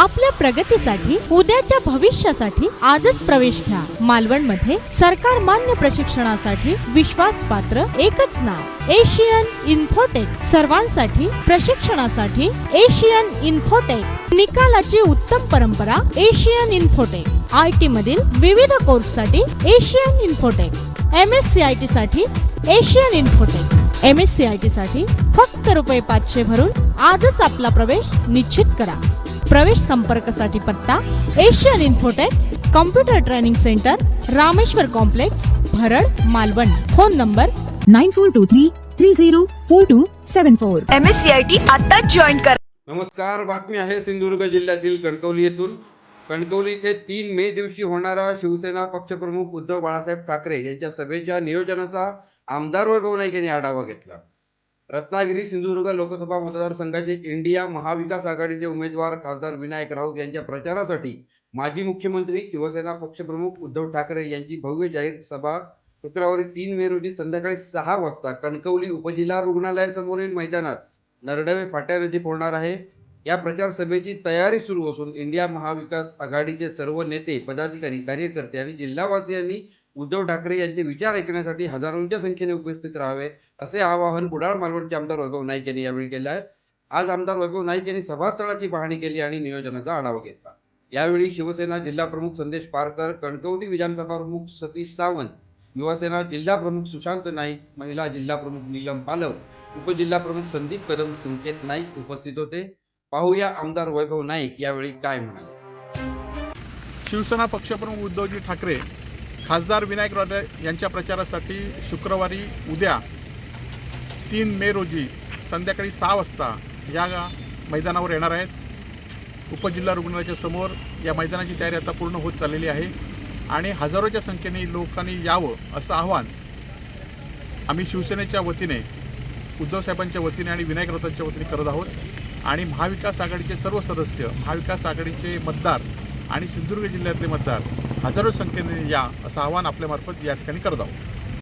आपल्या प्रगतीसाठी उद्याच्या भविष्यासाठी आजच प्रवेश घ्या. मालवणमध्ये सरकार मान्य प्रशिक्षणासाठी विश्वास पात्र एकच नाव एशियन इन्फोटेक. सर्वांसाठी प्रशिक्षणासाठी एशियन इन्फोटेक. निकालाची उत्तम परंपरा एशियन इन्फोटेक. आय टी मधील विविध कोर्ससाठी Asian Infotech. M S C I T साठी Asian Infotech. M S C I T साठी फक्त रुपये पाचशे भरून आजच आपला प्रवेश निश्चित करा. प्रवेश संपर्कासाठी पत्ता Asian Infotech computer training centre Rameshwar complex Bharad Malvan. Phone number 9423304274 M S C I T आत्ताच जॉईन करा. नमस्कार बातमी आहे सिंधुदुर्ग जिल्ह्यातील कणकवली येथून. कणकवली येथे तीन मे दिवशी होणारा शिवसेना पक्षप्रमुख उद्धव बाळासाहेब ठाकरे यांच्या सभेच्या नियोजनाचा आमदार वैभव नाईक यांनी आढावा घेतला. रत्नागिरी सिंधुदुर्ग लोकसभा मतदारसंघाचे इंडिया महाविकास आघाडीचे उमेदवार खासदार विनायक राऊत यांच्या प्रचारासाठी माजी मुख्यमंत्री शिवसेना पक्षप्रमुख उद्धव ठाकरे यांची भव्य जाहीर सभा शुक्रवारी तीन मे रोजी संध्याकाळी सहा वाजता कणकवली उपजिल्हा रुग्णालयासमोरील मैदानात नरडवे फाट्यानजीक होणार आहे. या प्रचार सभेची तयारी सुरू असून इंडिया महाविकास आघाडीचे सर्व नेते पदाधिकारी कार्यकर्ते आणि जिल्हावासियांनी उद्धव ठाकरे यांचे विचार ऐकण्यासाठी हजारोंच्या संख्येने उपस्थित राहावे असे आवाहन कुडाळ मालवणचे आमदार वैभव नाईक यांनी यावेळी केले आहे. आज आमदार वैभव नाईक यांनी सभास्थळाची पाहणी केली आणि नियोजनाचा आढावा घेतला. यावेळी शिवसेना जिल्हा प्रमुख संदेश पारकर कणकवली विधानसभा प्रमुख सतीश सावंत युवासेना जिल्हा प्रमुख सुशांत नाईक महिला जिल्हा प्रमुख नीलम पालव उपजिल्हा प्रमुख संदीप कदम संकेत नाईक उपस्थित होते. पाहूया आमदार वैभव नाईक यावेळी काय म्हणाले. शिवसेना पक्षप्रमुख उद्धवजी ठाकरे खासदार विनायक राठे यांच्या प्रचारासाठी शुक्रवारी उद्या तीन मे रोजी संध्याकाळी सहा वाजता या मैदानावर येणार आहेत. उपजिल्हा रुग्णालयाच्या समोर या मैदानाची तयारी आता पूर्ण होत चाललेली आहे आणि हजारोच्या संख्येने लोकांनी यावं असं आव्हान आम्ही शिवसेनेच्या वतीने उद्धवसाहेबांच्या वतीने आणि विनायक राऊतांच्या वतीने करत आहोत. आणि महाविकास आघाडीचे सर्व सदस्य महाविकास आघाडीचे मतदार आणि सिंधुदुर्ग जिल्ह्यातले मतदार हजारो संख्येने या असं आवाहन आपल्यामार्फत या ठिकाणी करत आहोत.